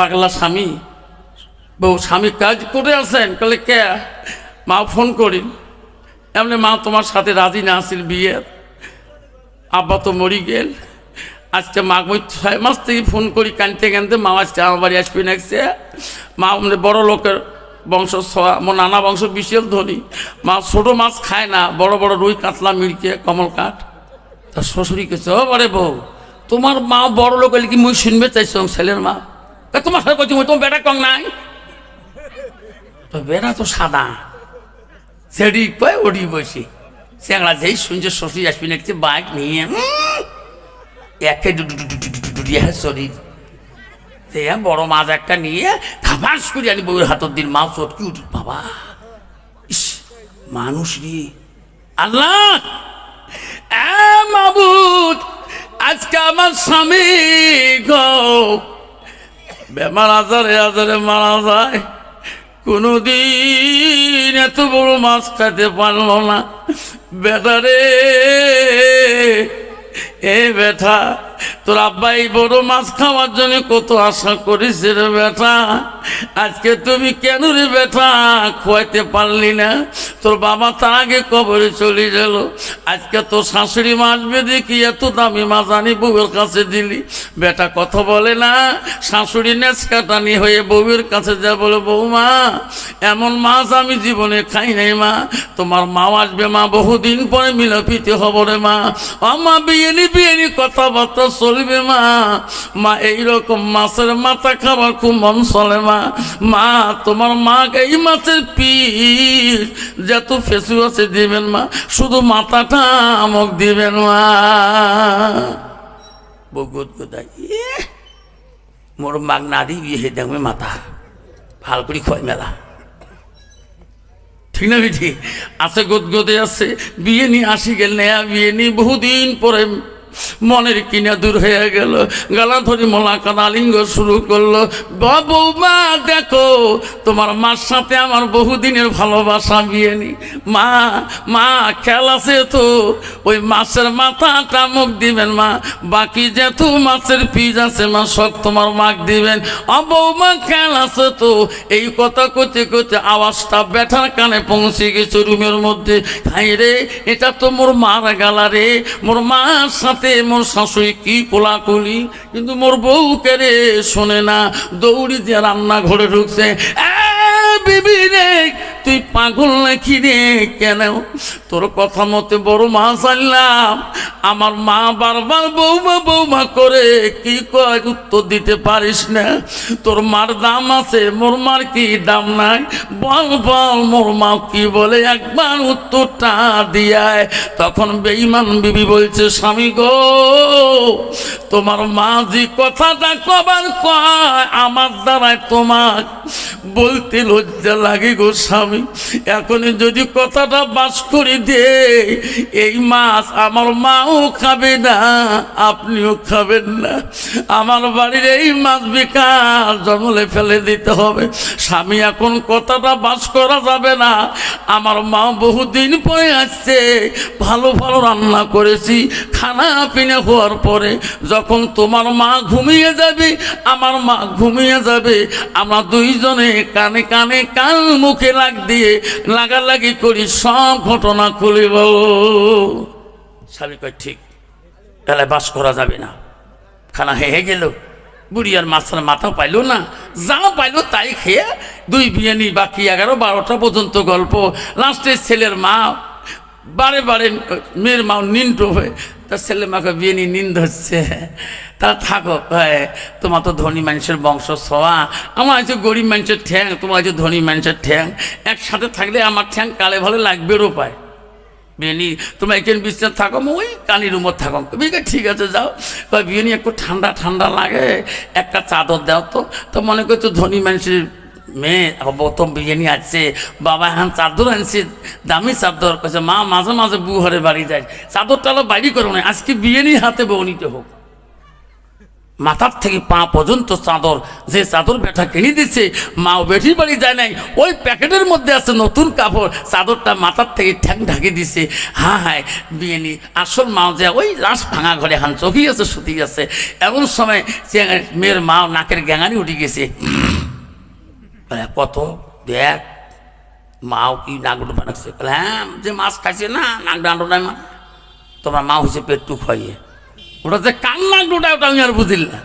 পাগলা স্বামী, বউ স্বামী কাজ করে আছেন, কলে কে? মা ফোন করিন এমনি মা তোমার সাথে রাজি না আসিল বিয়ের। আব্বা তো মরি গেল। আজকে মা মই ছয় মাস থেকে ফোন করি, কানতে কানতে মা আজকে আমার বাড়ি আসবি নাকছে মা মানে বড় লোকের বংশ, ছোঁয়া মোর নানা বংশ বিশাল ধনী। মা ছোট মাছ খায় না, বড় বড় রুই, কাতলা মিড়কে কমল কাঠ। তার শ্বশুরি কেছে ও বরে বউ, তোমার মা বড় লোক হলে কি মুই শুনবে চাইছ, ছেলের মা? তা তোমার সাথে মুই তোমার বেটা কং নাই? তো বেটা তো সাদা। সেডি পায় ওডি বসে। স্যাংলা যেই শুনছে, শ্বশুর আসবি না একটি বাইক নিয়ে? একে ডুডিয়া শরীর সে বড় মাছ একটা নিয়ে ধাপাস করে আনি বউয়ের হাতর দিন মাছ চটকি উঠি বাবা, ইস, মানুষ রে। আল্লাহ মাবুদ, আজকে আমার স্বামী গো বেমার আজারে আজারে মারা যায়। কোনোদিন এত বড় মাছ খাইতে পারল না। বেটারে এ বেটা। তোর আব্বা এই বড় মাছ খাওয়ার জন্য কত আশা করিস রে বেটা? আজকে তুমি কেন রে বেটা? খোয়াইতে পারলি না। তোর বাবা তার আগে কবরে চলে গেল। আজকে তোর শাশুড়ি মা আসবে দেখি এত দামি মাছ আনি বউয়ের কাছে দিলি। বেটা কথা বলে না। শাশুড়ি নেচ কাটানি হয়ে বউয়ের কাছে যা বলে বৌমা এমন মাছ আমি জীবনে খাই নাই মা। তোমার মা আসবে মা, বহুদিন পরে মিলাপিতে হব রে মা। আমা বিয়েনি বিয়েনি, কথাবার্তা চলবে মা মা, এইরকম মাছের মাথা খাবার খুব মন চলে, মা। মা, তোমার মা এই মাছের পিস যত ফেসু আছে দিবেন, মা। শুধু মাথাটা আমক দিবেন, মা। বগুত গোদাই মোর মাগ নারী বিয়ে দেখবে মাথা। ভালো করে খয় মেলা। ঠিক না বিধি? আছে গদগদে আছে। বিয়ে নিয়ে আসি গেল, নেয়া বিয়ে নিয়ে বহুদিন পরে মনের কিনা দূর হয়ে গেল। গালা ধরি মোলাকাত আলিঙ্গ শুরু করল। বৌমা দেখো, তোমার মার সাথে আমার বহুদিনের ভালোবাসা বিয়ে নি মা মা, খেয়াল আছে তো? ওই মাছের মাথাটা মুখ দিবেন, মা। বাকি যেহেতু মাছের পিস আছে, মা, সব তোমার মাক দিবেন। অ বৌমা, খেয়াল আছে তো? এই কথা করতে করতে আওয়াজটা বেঠার কানে পৌঁছে গেছে রুমের মধ্যে। খাই রে, এটা তো মোর মার গালা রে। মোর মার সাথে মোর শাশুড়ি কি কোলাকুলি? কিন্তু মোর বউ কেড়ে শোনে না দৌড়ি যে রান্নাঘরে ঢুকছে। বিবি রে তুই পাগল নাকি রে কেন? তোর কথা মতে বড় মা আনলাম আমার মা বারবার বৌমা বৌমা করে কি কয় উত্তর দিতে পারিস না? তোর মার দাম আছে, মোর মার কি দাম নাই? বল বল, মোর মা কি বলে একবার উত্তরটা দিয়ায়। তখন বেইমান বিবি বলছে, স্বামী গো, তোমার মা যে কথাটা কবার কয়, আমার দ্বারায় তোমার বলতে লজ্জা লাগে গো স্বামী। এখনই যদি কথাটা বাস করে দে, এই মাছ আমার মাও খাবে না, আপনিও খাবেন না। আমার বাড়ির এই মাছ বেকার জঙ্গলে ফেলে দিতে হবে। স্বামী, এখন কথাটা বাস করা যাবে না। আমার মা বহুদিন পরে আসছে, ভালো ভালো রান্না করেছি। খানা পিনা হওয়ার পরে যখন তোমার মা ঘুমিয়ে যাবে, আমার মা ঘুমিয়ে যাবে। আমরা দুইজনে কানে কানে, কান মুখে লাগ দিয়ে লাগালাগি করি, সব ঘটনা খুলিব। স্বামী কয়, ঠিক, তাহলে বাস করা যাবে না। খানা হেহে গেল। বুড়ি আর মাছের মাথা পাইল না, যা পাইল তাই খেয়ে দুই বিয়ানি বাকি এগারো বারোটা পর্যন্ত গল্প। লাস্টে ছেলের মা বারে বারে মেয়ের মা নিন্দ হয়ে তার ছেলে মাকে বিয়ে নিয়ে নিন্দ হচ্ছে। তা থাকো হ্যাঁ তোমার তো ধনী মানুষের বংশ ছোঁয়া আমার আছে গরিব মানুষের ঠ্যাং, তোমার আছে ধনী মানুষের ঠ্যাং। একসাথে থাকলে আমার ঠ্যাং কালে ভালো লাগবেও পায় বিয়ানি তোমরা এখানে বিশ্রাম থাকো ওই কানি রুমত থাকো। বিকে ঠিক আছে, যাও। কয় বিয়ানি একটু ঠান্ডা ঠান্ডা লাগে একটা চাদর দাও তো। তো মনে করছ ধনী মানুষের মেয়ে প্রথম বিরিয়ানি আছে। বাবা হ্যাঁ চাদর আনছে, দামি চাদর কয়েছে মা মাঝে মাঝে বউ ঘরে বাড়ি যায়। চাদরটা হলো বাড়ি করো না আজকে বিরিয়ানি হাতে বউ নিতে হোক মাথার থেকে পা পর্যন্ত চাদর যে চাদর বেটা কিনে দিচ্ছে মাও বেটির বাড়ি যায় নাই। ওই প্যাকেটের মধ্যে আছে নতুন কাপড় চাদরটা মাথার থেকে ঠ্যাং ঢাকে দিছে। হ্যাঁ হ্যাঁ বিয়ে নি আসল মাও যে, ওই লাশ ভাঙা ঘরে হান চকি আছে সুতি আছে। এমন সময় সে মেয়ের মাও নাকের গ্যাঙানি উঠে গেছে। কত দেখ, মাও কি নাগডো বানাচ্ছে বলে হ্যাঁ যে মাছ খাইছে না, নাক ডান্ডো নাই মা। তোমার মা হয়েছে পেটটু খাইয়ে। ওটা যে কান নাগডোটা ওটা আমি আর বুঝিল না।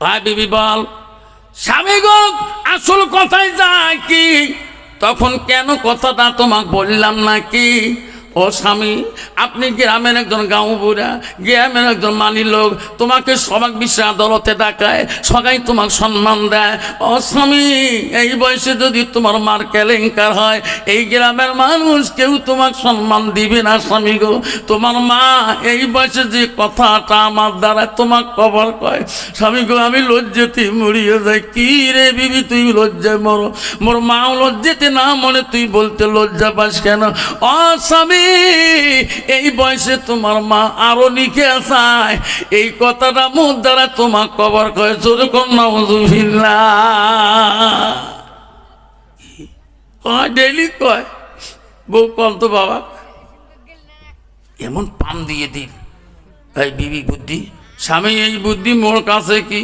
ভাই, বিবি, বল, স্বামী গো, আসল কথাই যায় কি? তখন কেন কথাটা তোমাকে বললাম না কি ও স্বামী, আপনি গ্রামের একজন গাঁও বুড়া, গ্রামের একজন মানি লোক, তোমাকে সবাক বিশ্বে আদালতে ডাকায়, সবাই তোমাকে সম্মান দেয়। ও স্বামী, এই বয়সে যদি তোমার মার কেলেঙ্কার হয়, এই গ্রামের মানুষ কেউ তোমাকে সম্মান দিবে না স্বামী গো। তোমার মা, এই বয়সে যে কথাটা আমার দ্বারা তোমাক কবর কয়, স্বামী গো, আমি লজ্জাতে মরিয়ে যাই। কি রে বিবি, তুই লজ্জায় মরো। মোর মাও লজ্জাতে না মনে তুই বলতে লজ্জা পাস কেন? ও স্বামী এই বয়সে তোমার মা আরও লিখে আসায়। এই কথাটা মুখ দ্বারা তোমার কবর কয় জোরে কন্যা কয় ডেলি কয়? বউ কল তো বাবা। এমন পাম দিয়ে দিল এই বিবি বুদ্ধি, স্বামী এই বুদ্ধি মোর কাছে কি?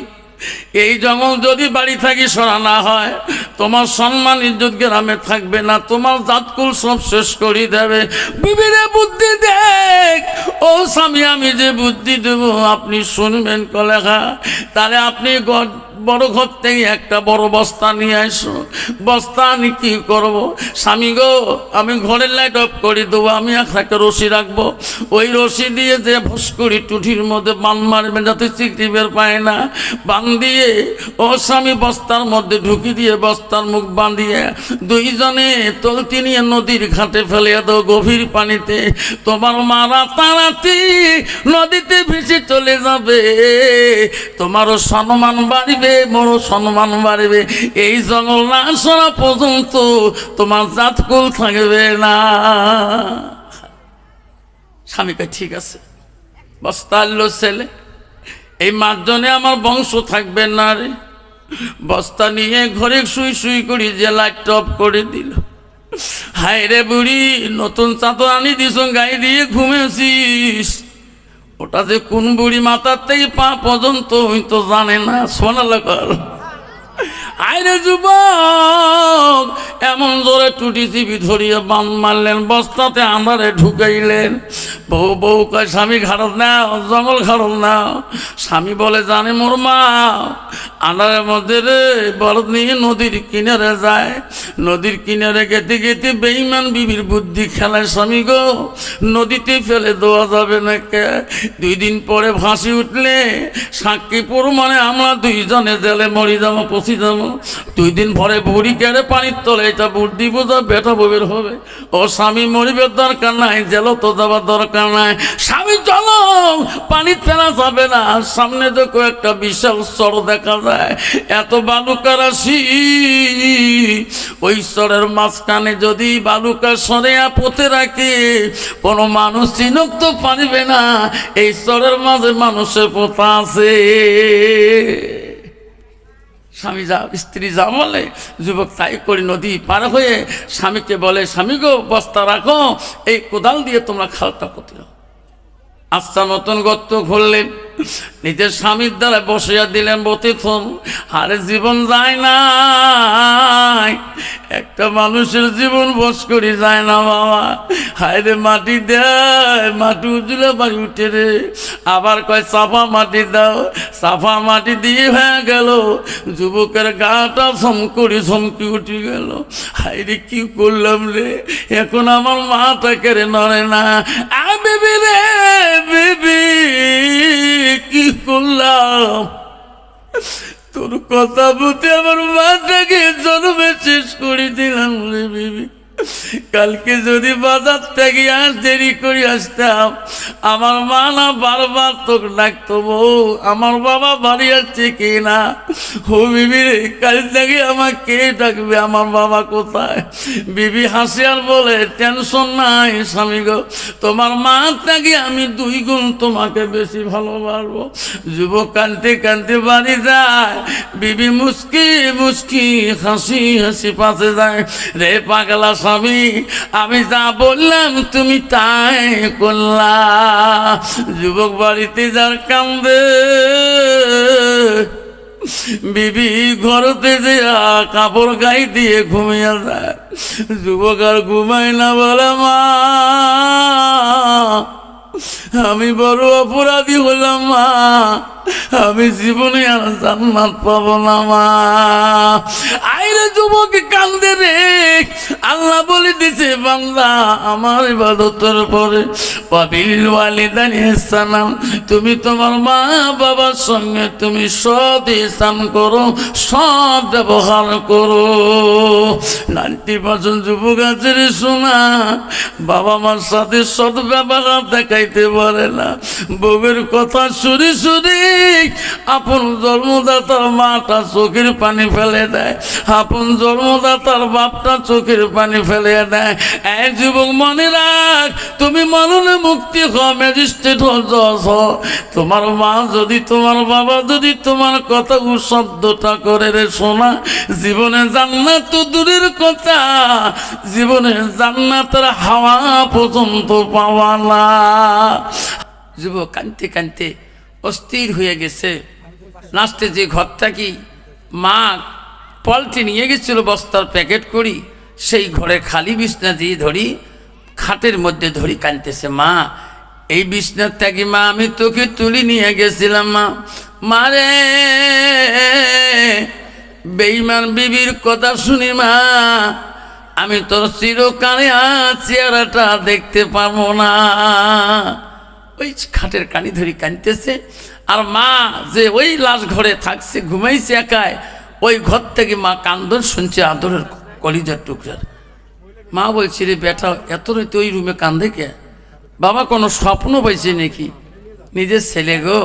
এই জঙ্গল যদি বাড়ি থাকি সরা না হয়, তোমার সম্মান ইজ্জত গ্রামে থাকবে না, তোমার জাতকুল সব শেষ করে দেবে। বিবিরে বুদ্ধি দেখ, ও স্বামী, আমি যে বুদ্ধি দেব, আপনি শুনবেন কলেখা তাহলে আপনি বড় ঘর থেকে একটা বড় বস্তা নিয়ে আসো। বস্তা আমি কি করব? স্বামী গো, আমি ঘরের লাইট অফ করে দেবো, আমি একটা রশি রাখব। ওই রশি দিয়ে যে ভস্করি টুঠির মধ্যে বান মারবে, যাতে চিকটি বের পায় না। বান দিয়ে, ও স্বামী, বস্তার মধ্যে ঢুকি দিয়ে, বস্তার মুখ বাঁধিয়ে, দুইজনে তলতি নিয়ে নদীর ঘাটে ফেলে দাও গভীর পানিতে। তোমার মা রাতারাতি নদীতে ভেসে চলে যাবে। তোমারও সম্মান বাড়বে। মোরও সম্মান বাড়বে। এই জঙ্গল না সরা পর্যন্ত তোমার জাতকুল থাকবে না। স্বামীকে ঠিক আছে। বস্তা ছেলে, এই মাঝজনে আমার বংশ থাকবে না রে। বস্তা নিয়ে ঘরে শুই শুই করি যে লাইট অফ করে দিল। হায় রে বুড়ি, নতুন চাদর আনি দিস গায়ে দিয়ে ঘুমেছিস। ওটা যে কোন বুড়ি মাতাতেই পা পর্যন্ত ওই তো জানে না সোনালা কর আইরে যুবক, এমন জোরে টুটি চিবি ধরিয়ে বান মারলেন, বস্তাতে আমারে ঢুকাইলেন। বউ বউ কয়, স্বামী ঘাড়ল নাও, জঙ্গল ঘাড়ল নাও। স্বামী বলে, জানে মোর মা, আন্ধারের মধ্যে রে বলদ নিয়ে নদীর কিনারে যায়। নদীর কিনারে গেতে গেতে বেইমান বিবির বুদ্ধি খেলায়, স্বামী গো, নদীতে ফেলে দেওয়া যাবে না কে? দুই দিন পরে ভাসি উঠলে সাক্ষী মানে আমরা দুইজনে জেলে মরি যাব, পচি যাব। দুই দিন পরে বুড়ি কেড়ে পানির তলে এটা বুদ্ধি বোঝা বেটা বউয়ের হবে। ও স্বামী মরিবের দরকার নাই জেল তো যাবার দরকার নাই। স্বামী চলো পানি ফেলা যাবে না। সামনে দেখো একটা বিশাল স্তর দেখা যায়, এত বালুকা রাশি। ওই স্তরের মাঝখানে যদি বালুকা সরে পথে রাখে, কোনো মানুষ চিনুক তো পারবে না। এই স্তরের মাঝে মানুষের পোতা আছে। স্বামী যা, স্ত্রী যা বলে, যুবক তাই করে নদী পার হয়ে স্বামীকে বলে, স্বামী গো, বস্তা রাখো, এই কোদাল দিয়ে তোমরা খালটা করতে আস্থা নতুন গর্ত খুললেন। নিজের স্বামীর দ্বারা বসিয়া দিলেন বতিথন আরে জীবন যায় না একটা মানুষের জীবন বস করি যায় না বাবা। হায় রে মাটি দেয় মাটি উজলে বাড়ি উঠে রে। আবার কয় চাপা মাটি দাও চাপা মাটি দিয়ে হয়ে গেল। যুবকের গাটা সমকরি সমকি উঠে গেল। হায় রে, কি করলাম রে? এখন আমার মাটা কেড়ে নড়ে না। আ, বেবি রে, বেবি। কি করলাম। তোর কথা বলতে আমার মাটাকে জন্মে শেষ করে দিলাম রে বিবি। কালকে যদি বাজার থেকে আর দেরি করে আসতাম আমার মা না বারবার তোকে ডাকতো বউ। আমার বাবা বাড়ি আসছে কি না? ও বিবি কাল থেকে আমার কে ডাকবে? আমার বাবা কোথায়? বিবি হাসি আর বলে টেনশন নাই স্বামী গো। তোমার মা থেকে আমি দুই গুণ তোমাকে বেশি ভালোবাসবো। যুবক কানতে কানতে বাড়ি যায়। বিবি মুস্কি মুস্কি হাসি হাসি পাশে যায়। রে পাগলা স্বামী, আমি যা বললাম তুমি তাই করলা। যুবক বাড়িতে যার কান্দে, বিবি ঘরতে যে কাপড় গাই দিয়ে ঘুমিয়ে যায়। যুবক আর ঘুমায় না বলে মা আমি বড় অপরাধী হলাম, মা। আমি জীবনে আর জান্নাত পাবো না, মা। আইরে যুবক, কান্দে রে। আল্লাহ বলে দিছে বাংলা আমার ইবাদতের পরে পাবিল ওয়ালিদানি ইহসানান, তুমি তোমার মা বাবার সঙ্গে তুমি সৎ ইহসান করো, সৎ ব্যবহার করো। নাইনটি পার্সেন্ট যুবক আছে রে, শোনা। বাবা মার সাথে সৎ ব্যবহার দেখাইতে পারে না। বউয়ের কথা শুনে শুনে আপন জন্মদাতার মাটা চোখের পানি ফেলে দেয়। আপন জন্মদাতার বাপটা চোখের পানি ফেলে দেয়। এই যুবক মনে রাখ তুমি মননে মুক্তি হ, ম্যাজিস্ট্রেট হ, জজ হ। তোমার মা যদি তোমার বাবা যদি তোমার কথা শব্দটা করে রে শোনা, জীবনে জান্নাত তো দূরের কথা, জীবনে জান্নাতের হাওয়া পর্যন্ত পাওয়া না। যুবক কানতে কানতে অস্থির হয়ে গেছে। লাস্টে যে ঘরটা কি মা পলটি নিয়ে গেছিল বস্তার প্যাকেট করি, সেই ঘরে খালি বিছনা দিয়ে ধরি, খাটের মধ্যে ধরি কানতেছে মা, এই বিছনার থেকে মা, আমি তোকে তুলি নিয়ে গেছিলাম, মা। মারে বেইমান বিবির কথা শুনি, মা। আমি তোর চিরকালে চেহারাটা দেখতে পারব না। ওই খাটের কানি ধরে কানতেছে। আর মা যে ওই লাশ ঘরে থাকছে, ঘুমাইছে একায় ওই ঘর থেকে মা কান্দন শুনছে আদরের কলিজার টুকরার। মা বলছে, রে বেটা, এত রাতে ওই রুমে কান্দে কে? বাবা কোনো স্বপ্ন পাইছে নাকি? নিজের ছেলে গো।